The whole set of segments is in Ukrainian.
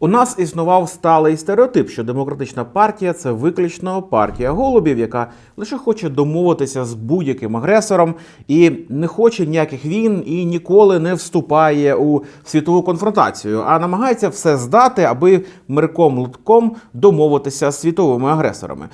У нас існував сталий стереотип, що демократична партія це виключно партія голубів, яка лише хоче домовитися з будь-яким агресором і не хоче ніяких війн і ніколи не вступає у світову конфронтацію, а намагається все здати, аби мирком лутком домовитися з світовими агресорами.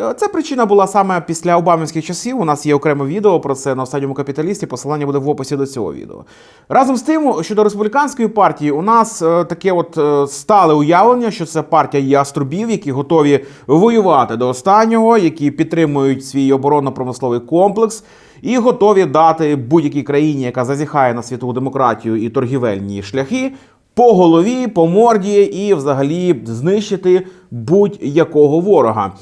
Е, Ця причина була саме після обамівських часів. У нас є окреме відео про це на останньому капіталісті. Посилання буде в описі до цього відео. Разом з тим, щодо республіканської партії, у нас е, таке от е, стале уявлення, що це партія яструбів, які готові воювати до останнього, які підтримують свій оборонно-промисловий комплекс. І готові дати будь-якій країні, яка зазіхає на світову демократію і торгівельні шляхи, по голові, по морді і взагалі знищити будь-якого ворога.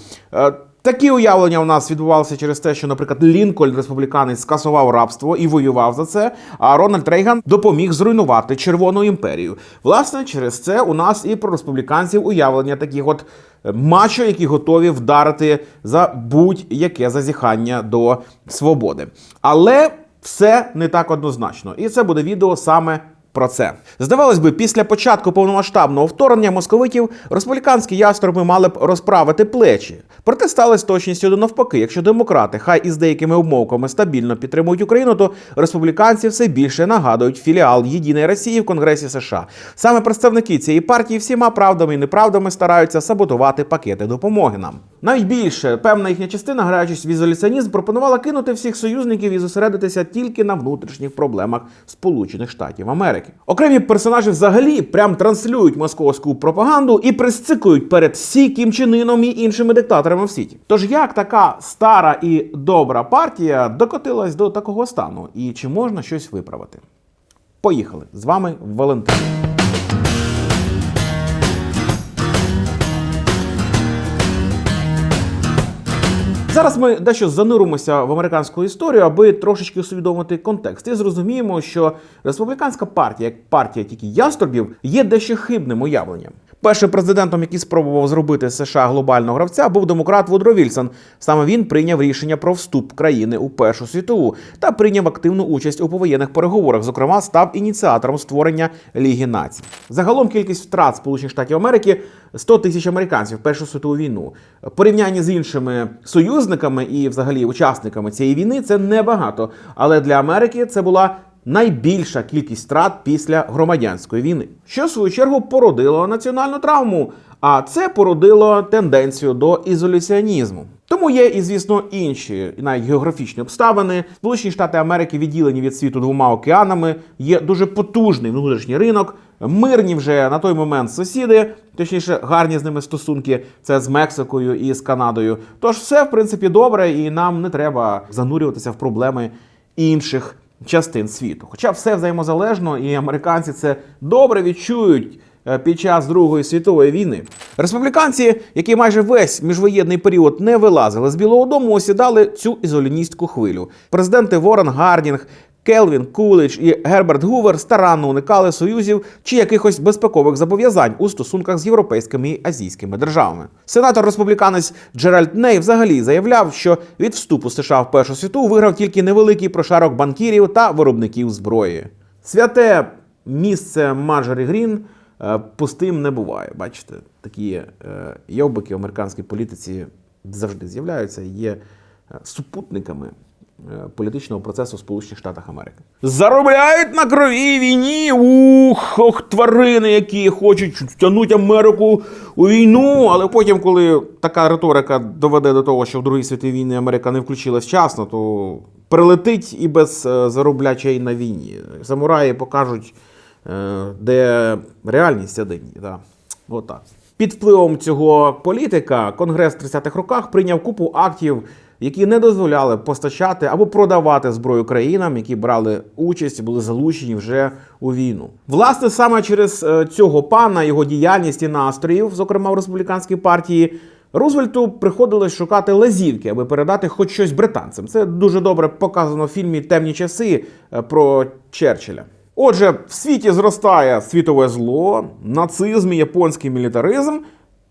Е, Такі уявлення у нас відбувалися через те, що, наприклад, Лінкольн, республіканець, скасував рабство і воював за це. А Рональд Рейган допоміг зруйнувати Червону імперію. Власне, через це у нас і про республіканців уявлення таких от мачо, які готові вдарити за будь-яке зазіхання до свободи. Але все не так однозначно, і це буде відео саме про це здавалось би, після початку повномасштабного вторгнення московитів республіканські яструби мали б розправити плечі. Проте сталося точністю до навпаки. Якщо демократи, хай із деякими обмовками стабільно підтримують Україну, то республіканці все більше нагадують філіал Єдиної Росії в Конгресі США. Саме представники цієї партії всіма правдами і неправдами стараються саботувати пакети допомоги нам. Навіть більше певна їхня частина, граючись в ізоляціонізм, пропонувала кинути всіх союзників і зосередитися тільки на внутрішніх проблемах Сполучених Штатів Америки. Окремі персонажі взагалі прям транслюють московську пропаганду і присцикують перед Сі Кім Іном і іншими диктаторами в світі. Тож як така стара і добра партія докотилась до такого стану, і чи можна щось виправити? Поїхали з вами Валентин. Зараз ми дещо зануримося в американську історію, аби трошечки усвідомити контекст. І зрозуміємо, що республіканська партія, як партія тільки яструбів, є дещо хибним уявленням. Першим президентом, який спробував зробити США глобального гравця, був демократ Вудро Вільсон. Саме він прийняв рішення про вступ країни у Першу світову та прийняв активну участь у повоєнних переговорах. Зокрема, став ініціатором створення Ліги націй. Загалом кількість втрат Сполучених Штатів Америки 100 тисяч американців в Першу світову війну. В порівнянні з іншими союзниками і, взагалі, учасниками цієї війни це небагато. Але для Америки це була найбільша кількість втрат після громадянської війни, що в свою чергу породило національну травму. А це породило тенденцію до ізоляціонізму. Тому є і, звісно, інші навіть географічні обставини. Сполучені Штати Америки відділені від світу двома океанами. Є дуже потужний внутрішній ринок, мирні вже на той момент сусіди, точніше, гарні з ними стосунки. Це з Мексикою і з Канадою. Тож все в принципі добре, і нам не треба занурюватися в проблеми інших частин світу. Хоча все взаємозалежно, і американці це добре відчують е, під час Другої світової війни. Республіканці, які майже весь міжвоєнний період не вилазили з Білого Дому, осідали цю ізоліністську хвилю. Президенти Ворон Гардінг. Келвін Кулич і Герберт Гувер старанно уникали союзів чи якихось безпекових зобов'язань у стосунках з європейськими і азійськими державами. Сенатор республіканець Джеральд Ней взагалі заявляв, що від вступу США в Першу світу виграв тільки невеликий прошарок банкірів та виробників зброї. Святе місце Марджорі Грін е, пустим не буває. Бачите, такі е, йовбики в американській політиці завжди з'являються, є е, супутниками політичного процесу в Сполучених Штатах Америки. Заробляють на крові війні. Ух, ох, тварини, які хочуть втягнути Америку у війну. Але потім, коли така риторика доведе до того, що в Другій світовій війні Америка не включилась вчасно, то прилетить і без е, зароблячей на війні. Самураї покажуть, е, де реальність сядині. Да. Отак. Під впливом цього політика Конгрес в 30-х роках прийняв купу актів, які не дозволяли постачати або продавати зброю країнам, які брали участь, були залучені вже у війну. Власне, саме через е, цього пана, його діяльність і настроїв, зокрема в республіканській партії. Рузвельту приходилось шукати лазівки, аби передати хоч щось британцям. Це дуже добре показано в фільмі Темні часи е, про Черчилля. Отже, в світі зростає світове зло, нацизм, і японський мілітаризм.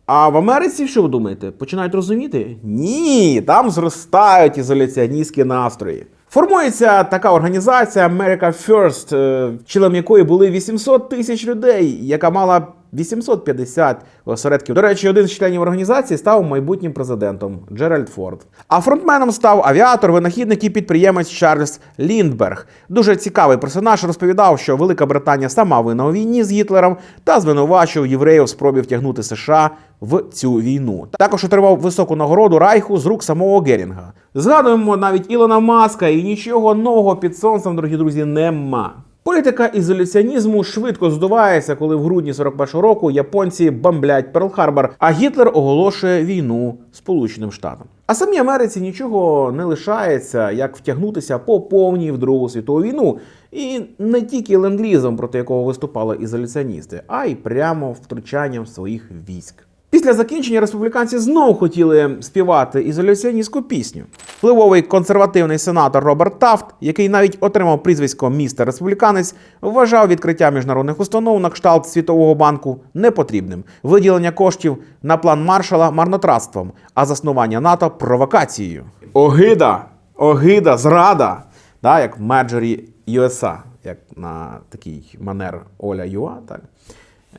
А в Америці, що ви думаєте, починають розуміти? Ні, там зростають ізоляціоністські настрої. Формується така організація America First, е, членом якої були 800 тисяч людей, яка мала 850 осередків. До речі, один з членів організації став майбутнім президентом Джеральд Форд. А фронтменом став авіатор, винахідник і підприємець Чарльз Ліндберг. Дуже цікавий персонаж розповідав, що Велика Британія сама винна у війні з Гітлером та звинувачував євреїв в спробі втягнути США в цю війну. Також отримав високу нагороду Райху з рук самого Герінга. Згадуємо навіть Ілона Маска, і нічого нового під сонцем, дорогі друзі, нема. Політика ізоляціонізму швидко здувається, коли в грудні 41-го року японці бомблять Перл-Харбор, а Гітлер оголошує війну Сполученим Штатам. А самій Америці нічого не лишається, як втягнутися по повній в Другу світову війну, і не тільки ленд-лізом, проти якого виступали ізоляціоністи, а й прямо втручанням своїх військ. Після закінчення республіканці знову хотіли співати ізоляціоністську пісню. Впливовий консервативний сенатор Роберт Тафт, який навіть отримав прізвисько містер республіканець, вважав відкриття міжнародних установ на кшталт Світового банку непотрібним, виділення коштів на план маршала марнотратством, а заснування НАТО провокацією. Огида, огида, зрада, да, як в Меджорі USA, як на такий манер Оля Юа, так.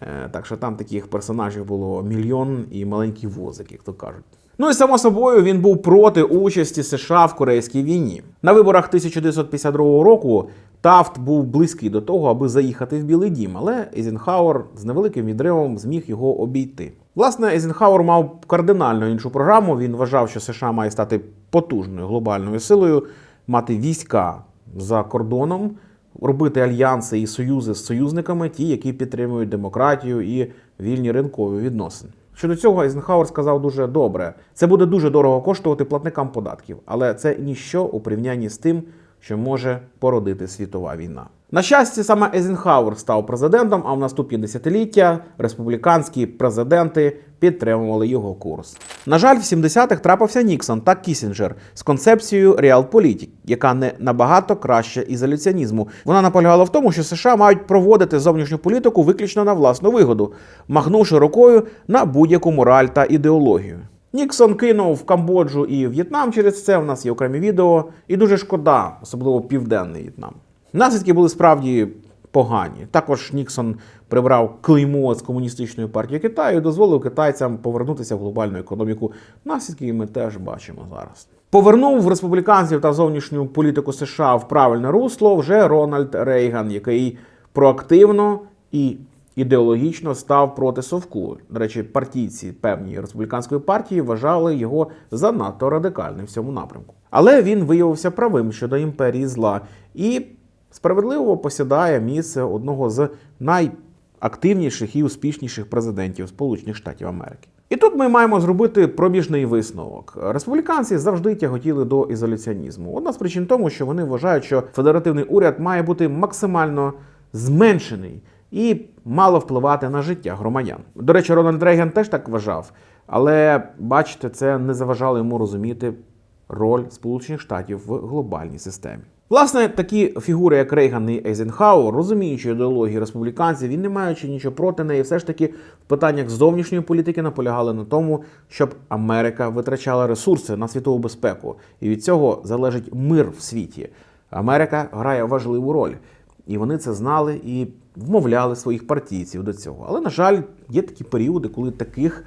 Е, Так що там таких персонажів було мільйон і маленький возик, як то кажуть. Ну і само собою він був проти участі США в Корейській війні. На виборах 1952 року Тафт був близький до того, аби заїхати в Білий Дім, але Ейзенхауер з невеликим відривом зміг його обійти. Власне, Ейзенхауер мав кардинально іншу програму. Він вважав, що США має стати потужною глобальною силою, мати війська за кордоном робити альянси і союзи з союзниками, ті, які підтримують демократію і вільні ринкові відносини. Щодо цього, Ейзенхауер сказав дуже добре: це буде дуже дорого коштувати платникам податків, але це ніщо у порівнянні з тим, що може породити світова війна. На щастя, саме Ейзенхауер став президентом, а в наступні десятиліття республіканські президенти підтримували його курс. На жаль, в 70-х трапився Ніксон та Кісінджер з концепцією реалполітік, яка не набагато краще ізоляціонізму. Вона наполягала в тому, що США мають проводити зовнішню політику виключно на власну вигоду, махнувши рукою на будь-яку мораль та ідеологію. Ніксон кинув в Камбоджу і В'єтнам через це. У нас є окремі відео, і дуже шкода, особливо південний В'єтнам. Наслідки були справді погані. Також Ніксон прибрав клеймо з комуністичної партії Китаю і дозволив китайцям повернутися в глобальну економіку. Наслідки ми теж бачимо зараз. Повернув республіканців та зовнішню політику США в правильне русло вже Рональд Рейган, який проактивно і ідеологічно став проти совку. До речі, партійці певні республіканської партії вважали його занадто радикальним в цьому напрямку. Але він виявився правим щодо імперії зла і справедливо посідає місце одного з найактивніших і успішніших президентів Сполучених Штатів Америки. І тут ми маємо зробити проміжний висновок. Республіканці завжди тяготіли до ізоляціонізму. Одна з причин тому, що вони вважають, що федеративний уряд має бути максимально зменшений і мало впливати на життя громадян. До речі, Рональд Рейган теж так вважав, але бачите, це не заважало йому розуміти роль Сполучених Штатів в глобальній системі. Власне, такі фігури, як Рейган і Ейзенхауер, розуміючи ідеологію республіканців, він не маючи нічого проти неї, все ж таки в питаннях зовнішньої політики наполягали на тому, щоб Америка витрачала ресурси на світову безпеку, і від цього залежить мир в світі. Америка грає важливу роль, і вони це знали і вмовляли своїх партійців до цього. Але на жаль, є такі періоди, коли таких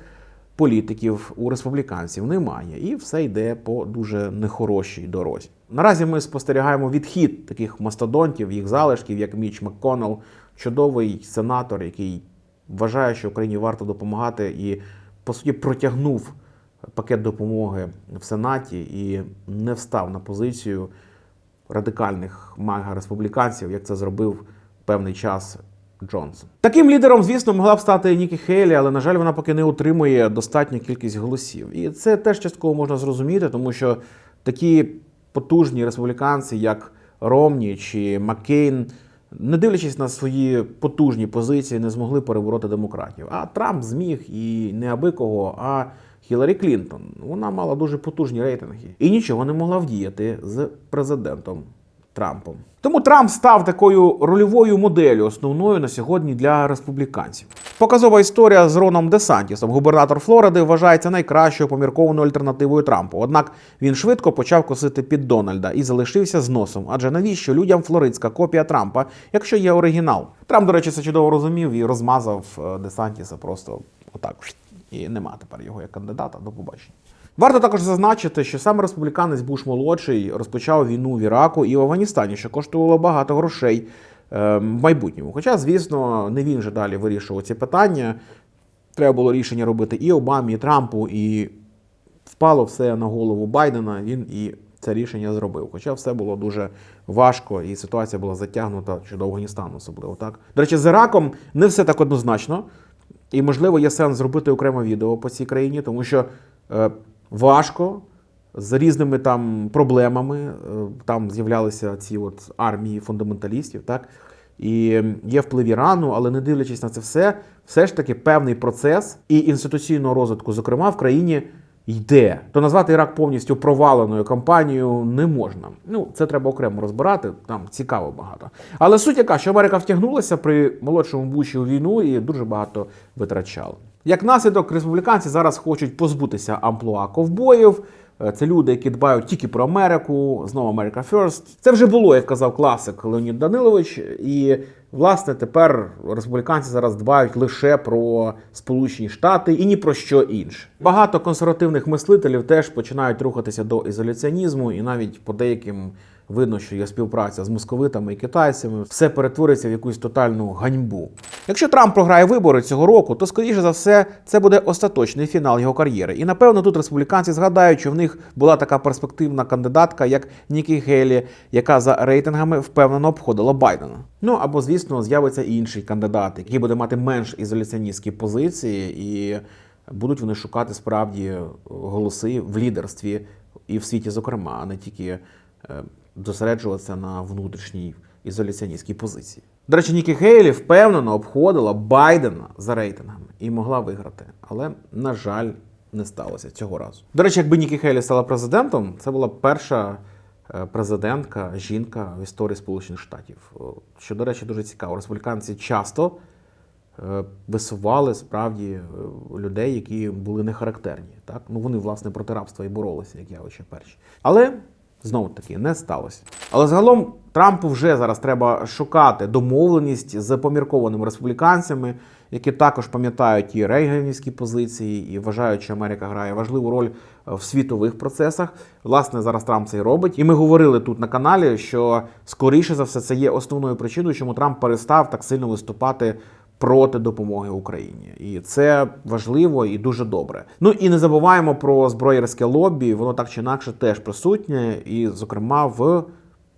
політиків у республіканців немає, і все йде по дуже нехорошій дорозі. Наразі ми спостерігаємо відхід таких мастодонтів, їх залишків, як Міч Макконнелл, чудовий сенатор, який вважає, що Україні варто допомагати, і по суті протягнув пакет допомоги в Сенаті і не встав на позицію радикальних мага-республіканців, як це зробив певний час Джонсон. Таким лідером, звісно, могла б стати Нікі Хейлі, але, на жаль, вона поки не отримує достатню кількість голосів. І це теж частково можна зрозуміти, тому що такі потужні республіканці, як Ромні чи Маккейн, не дивлячись на свої потужні позиції, не змогли перебороти демократів. А Трамп зміг і не аби кого, а Хіларі Клінтон. Вона мала дуже потужні рейтинги і нічого не могла вдіяти з президентом Трампом. Тому Трамп став такою рольовою моделлю, основною на сьогодні для республіканців. Показова історія з Роном Десантісом. Губернатор Флориди вважається найкращою поміркованою альтернативою Трампу. Однак він швидко почав косити під Дональда і залишився з носом. Адже навіщо людям флоридська копія Трампа, якщо є оригінал? Трамп, до речі, це чудово розумів і розмазав е, Десантіса просто отак. І нема тепер його як кандидата. До побачення. Варто також зазначити, що саме республіканець Буш молодший розпочав війну в Іраку і в Афганістані, що коштувало багато грошей е, в майбутньому. Хоча, звісно, не він же далі вирішував ці питання. Треба було рішення робити і Обамі, і Трампу, і впало все на голову Байдена. Він і це рішення зробив. Хоча все було дуже важко, і ситуація була затягнута щодо Афганістану, особливо так. До речі, з Іраком не все так однозначно. І, можливо, є сенс зробити окреме відео по цій країні, тому що е, важко з різними там проблемами. е, Там з'являлися ці от армії фундаменталістів, так? І є вплив Ірану, але не дивлячись на це все, все ж таки певний процес і інституційного розвитку, зокрема, в країні йде. То назвати Ірак повністю проваленою кампанією не можна. Ну, це треба окремо розбирати, там цікаво багато. Але суть яка, що Америка втягнулася при молодшому Буші у війну і дуже багато витрачала. Як наслідок, республіканці зараз хочуть позбутися амплуа ковбоїв. Е, Це люди, які дбають тільки про Америку, знову America First. Це вже було, як казав класик Леонід Данилович. І власне тепер республіканці зараз дбають лише про Сполучені Штати і ні про що інше. Багато консервативних мислителів теж починають рухатися до ізоляціонізму, і навіть по деяким видно, що є співпраця з московитами і китайцями. Все перетвориться в якусь тотальну ганьбу. Якщо Трамп програє вибори цього року, то скоріше за все це буде остаточний фінал його кар'єри. І напевно тут республіканці згадають, що в них була така перспективна кандидатка, як Нікі Гейлі, яка за рейтингами впевнено обходила Байдена. Ну або звісно з'явиться інший кандидат, який буде мати менш ізоляціоністські позиції, і будуть вони шукати справді голоси в лідерстві і в світі, зокрема, а не тільки е, зосереджуватися на внутрішній ізоляціоністській позиції. До речі, Нікі Гейлі впевнено обходила Байдена за рейтингами і могла виграти, але на жаль. Не сталося цього разу. До речі, якби Нікі Хейлі стала президентом, це була перша е, президентка, жінка в історії Сполучених Штатів. Що, до речі, дуже цікаво. Республіканці часто е, висували справді е, людей, які були не характерні. Так? Ну, вони, власне, проти рабства і боролися, як явище перші. Але знову таки не сталося. Але загалом Трампу вже зараз треба шукати домовленість з поміркованими республіканцями, які також пам'ятають і рейганівські позиції, і вважають, що Америка грає важливу роль в світових процесах. Власне, зараз Трамп це і робить. І ми говорили тут на каналі, що скоріше за все це є основною причиною, чому Трамп перестав так сильно виступати проти допомоги Україні, і це важливо і дуже добре. Ну і не забуваємо про зброєрське лобі. Воно так чи інакше теж присутнє, і, зокрема, в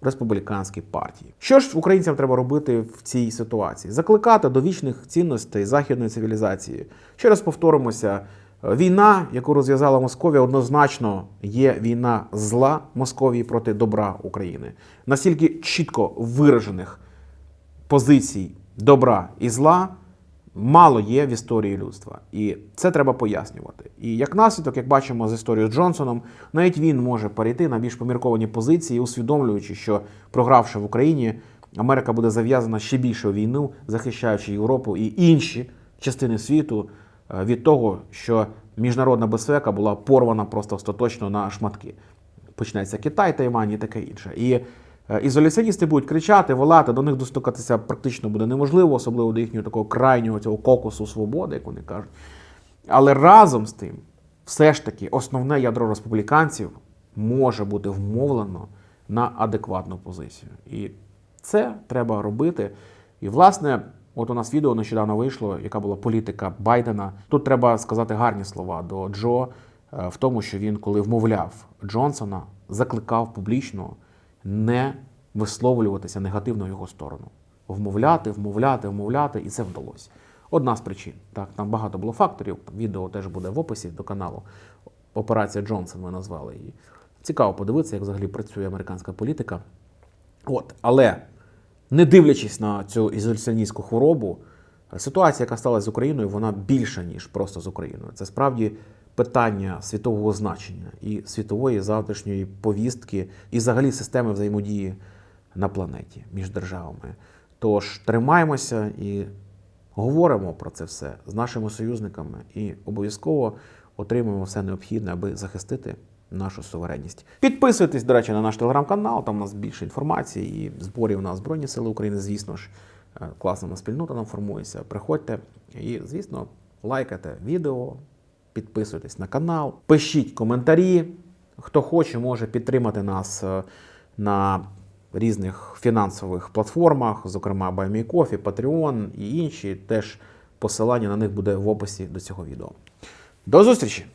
республіканській партії. Що ж українцям треба робити в цій ситуації? Закликати до вічних цінностей західної цивілізації. Ще раз повторимося. Війна, яку розв'язала Московія, однозначно є війна зла Московії проти добра України. Настільки чітко виражених позицій добра і зла мало є в історії людства. І це треба пояснювати. І як наслідок, як бачимо з історією з Джонсоном, навіть він може перейти на більш помірковані позиції, усвідомлюючи, що програвши в Україні, Америка буде зав'язана ще більше у війну, захищаючи Європу і інші частини світу е, від того, що міжнародна безпека була порвана просто остаточно на шматки. Почнеться Китай, Тайвань і таке інше. І ізоляціоністи будуть кричати, волати, до них достукатися практично буде неможливо, особливо до їхнього такого крайнього цього кокусу свободи, як вони кажуть. Але разом з тим, все ж таки, основне ядро республіканців може бути вмовлено на адекватну позицію. І це треба робити. І, власне, от у нас відео нещодавно вийшло, яка була політика Байдена. Тут треба сказати гарні слова до Джо е, в тому, що він, коли вмовляв Джонсона, закликав публічно не висловлюватися негативно в його сторону. Вмовляти, вмовляти, вмовляти, і це вдалося. Одна з причин. Так, там багато було факторів. Відео теж буде в описі до каналу. Операція Джонсон ми назвали її. Цікаво подивитися, як взагалі працює американська політика. От, але не дивлячись на цю ізоляціоністську хворобу, ситуація, яка сталася з Україною, вона більша, ніж просто з Україною. Це справді питання світового значення і світової завтрашньої повістки, і взагалі системи взаємодії на планеті між державами. Тож тримаємося і говоримо про це все з нашими союзниками і обов'язково отримуємо все необхідне, аби захистити нашу суверенність. Підписуйтесь, до речі, на наш телеграм-канал, там у нас більше інформації і зборів на Збройні Сили України, звісно ж. Е, Класна на спільнота нам формується. Приходьте і, звісно, лайкайте відео, підписуйтесь на канал, пишіть коментарі. Хто хоче, може підтримати нас е, на різних фінансових платформах, зокрема BuyMeCoffee, Patreon і інші. Теж посилання на них буде в описі до цього відео. До зустрічі!